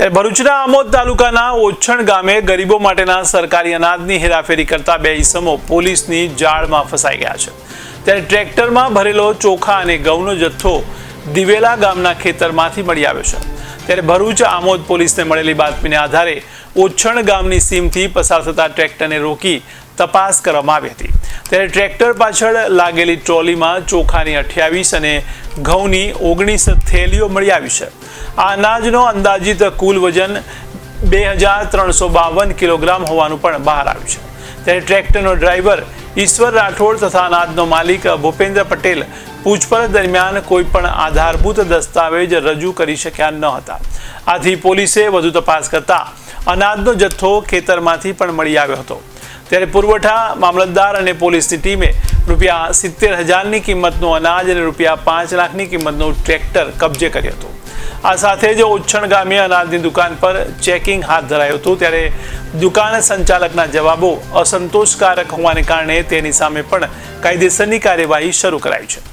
ત્યારે ભરૂચના આમોદ તાલુકાના ઓછણ ગામે ગરીબો માટેના સરકારી અનાજની હેરાફેરી કરતા બે ઈસમો પોલીસની જાળમાં ફસાઈ ગયા છે. ત્યારે ટ્રેક્ટરમાં ભરેલો ચોખા અને ઘઉંનો જથ્થો દિવેલા ગામના ખેતરમાંથી મળી આવ્યો છે. ત્યારે ભરૂચ આમોદ પોલીસને મળેલી બાતમીને આધારે ઓછણ ગામની સીમથી પસાર થતા ટ્રેક્ટરને રોકી તપાસ કરવામાં આવી હતી. ત્યારે ટ્રેક્ટર પાછળ લાગેલી ટ્રોલીમાં ચોખાની અઠ્યાવીસ અને ઘઉંની ઓગણીસ થેલીઓ મળી આવી છે. આ અનાજનો અંદાજિત કુલ વજન બે હજાર ત્રણસો બાવન કિલોગ્રામ હોવાનું પણ બહાર આવ્યું છે. ત્યારે ટ્રેક્ટરનો ડ્રાઈવર ઈશ્વર રાઠોડ તથા અનાજનો માલિક ભૂપેન્દ્ર પટેલ પૂછપરછ દરમિયાન કોઈ પણ આધારભૂત દસ્તાવેજ રજૂ કરી શક્યા ન હતા. આથી પોલીસે વધુ તપાસ કરતા અનાજનો જથ્થો ખેતરમાંથી પણ મળી આવ્યો હતો. ત્યારે પુરવઠા મામલતદાર અને પોલીસની ટીમે રૂપિયા સિત્તેર હજારની કિંમતનું અનાજ અને રૂપિયા પાંચ લાખની કિંમતનું ટ્રેક્ટર કબજે કર્યું હતું. આ સાથે જ ઉચ્છણ ગામે અનાજની દુકાન પર ચેકિંગ હાથ ધરાયું હતું. ત્યારે દુકાન સંચાલકના જવાબો અસંતોષકારક હોવાને કારણે તેની સામે પણ કાયદેસરની કાર્યવાહી શરૂ કરાઈ છે.